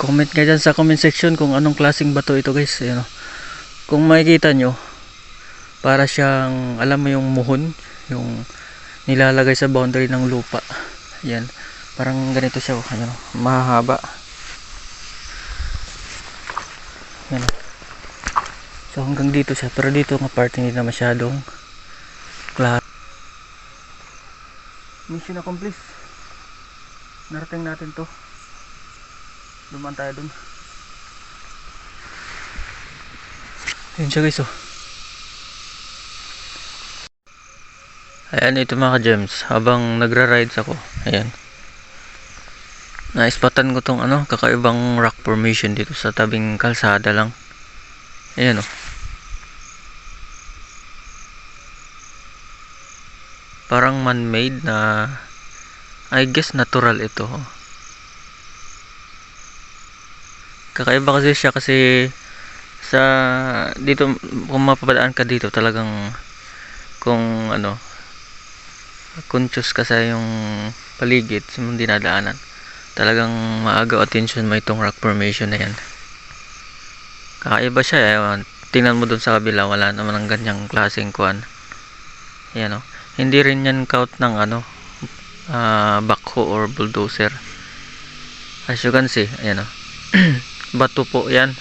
Comment ka dyan sa comment section kung anong klaseng bato ito guys. Ayan o. Kung makikita nyo, para siyang, alam mo yung muhon, yung nilalagay sa boundary ng lupa. Ayan. Parang ganito siya. oh. Ayan o. Mahaba. Ayan o. So hanggang dito siya. Pero dito nga part hindi na masyadong klaro. Mission accomplished. Narating natin to. Dumaan tayo dun. Ayun siya guys oh. Ayan ito mga ka-gems. Habang nagra-rides ako. Ayan. Naispatan ko tong ano, kakaibang rock formation dito sa tabing kalsada lang. Ayan oh. Parang man-made na I guess natural ito. oh. Kakaiba kasi siya kasi sa dito kung mapapadaan ka dito talagang kung ano conscious ka sa yung paligid sa mong dinadaanan talagang maagaw attention mo itong rock formation na yan. Kakaiba siya eh. Tingnan mo dun sa kabila wala naman ang ganyang klaseng kuan yan o hindi rin yan count ng ano ah, backhoe or bulldozer. As you can see ayan o bato po yan.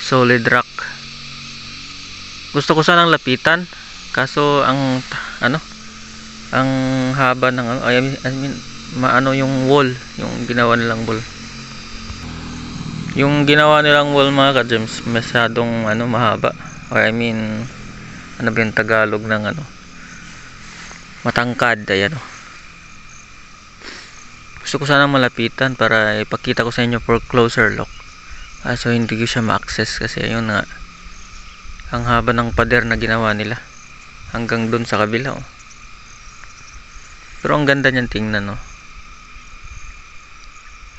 Solid rock. Gusto ko sanang lapitan. Kaso ang ano? Ang haba ng ano I mean, I mean maano yung wall yung ginawa nilang wall. Yung ginawa nilang wall mga ka-gems masyadong ano mahaba. Or I mean ano ba yung Tagalog ng ano? Matangkad ayan o gusto ko sana malapitan para ipakita ko sa inyo for closer look. Ah, so hindi ko siya ma-access kasi yun nga ang haba ng pader na ginawa nila hanggang dun sa kabila oh. pero ang ganda niyan tingnan no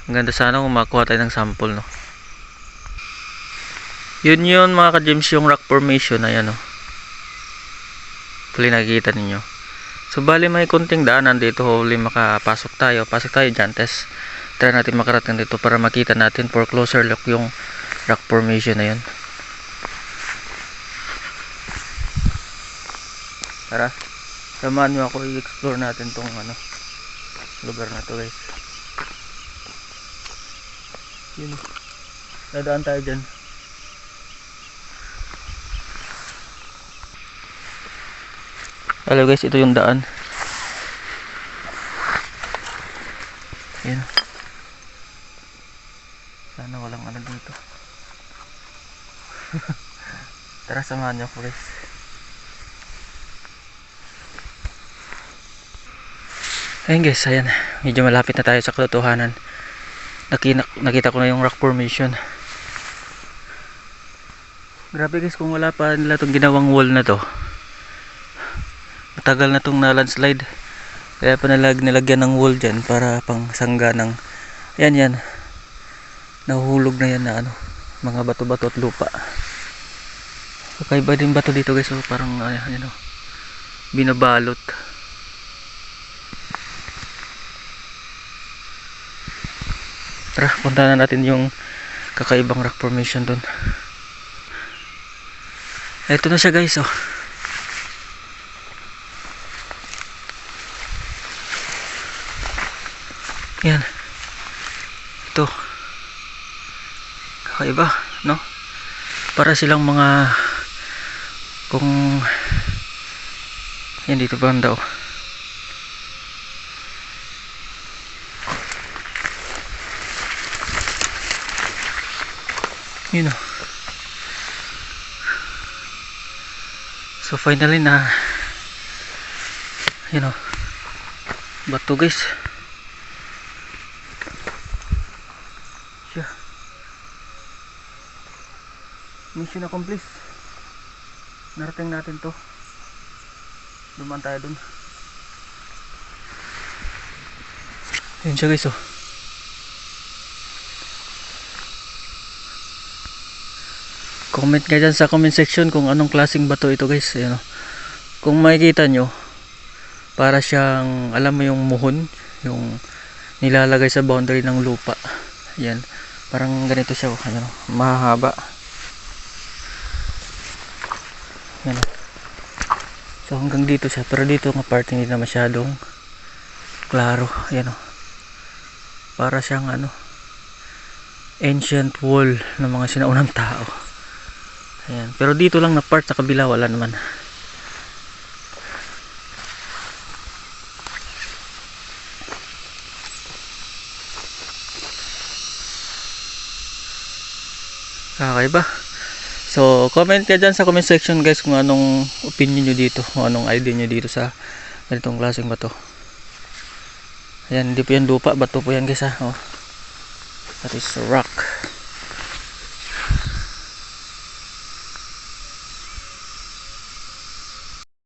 ang ganda sana kung makuha tayo ng sample no. Yun yun mga ka-gems yung rock formation. Ayan oh. Tuloy nakikita ninyo so bali may konting daanan dito. Hopefully makapasok tayo. Pasok tayo dyan test. Try natin makarating dito para makita natin for closer look yung rock formation na yun. Tara. Samahan nyo ako. I-explore natin tong ano lugar na to guys. Yun. Dadaan tayo dyan hello guys. Ito yung daan. Yun sana walang ano dito. Tara samahan nyo ako guys. Ayun guys. Ayan. Medyo malapit na tayo sa katotohanan. Nakita, nakita ko na yung rock formation. Grabe guys. Kung wala pa nila itong ginawang wall na to matagal na itong na landslide kaya pa nalag, nilagyan ng wall dyan para pang sangga ng yan yan. Nahuhulog na yan na ano mga bato-bato at lupa. Kakaiba din bato dito guys so parang ay, ano binabalot. Tara punta na natin yung kakaibang rock formation dun. Eto na siya guys oh yan ito kakaiba no? Para silang mga kung yan dito banda oh yun oh. So finally na yun oh. Bato guys mission accomplished narating natin to dumaan tayo dun yun siya guys oh comment ka dyan sa comment section kung anong klaseng bato ito guys Ayan, oh. kung makikita nyo para siyang alam mo yung muhon yung nilalagay sa boundary ng lupa Yan. Parang ganito siya. oh. Ano, mahaba. Yan. So hanggang dito siya. Pero dito nga part hindi na masyadong klaro. Yan oh. Para siyang ano ancient wall ng mga sinaunang tao. Ayan. Pero dito lang na part sa kabila wala naman. Kakaiba. So, comment ka dyan sa comment section guys kung anong opinion nyo dito, kung anong idea nyo dito sa ganitong klaseng bato. Ayan, hindi po yan lupa, bato po yan guys ha. Oh. That is rock.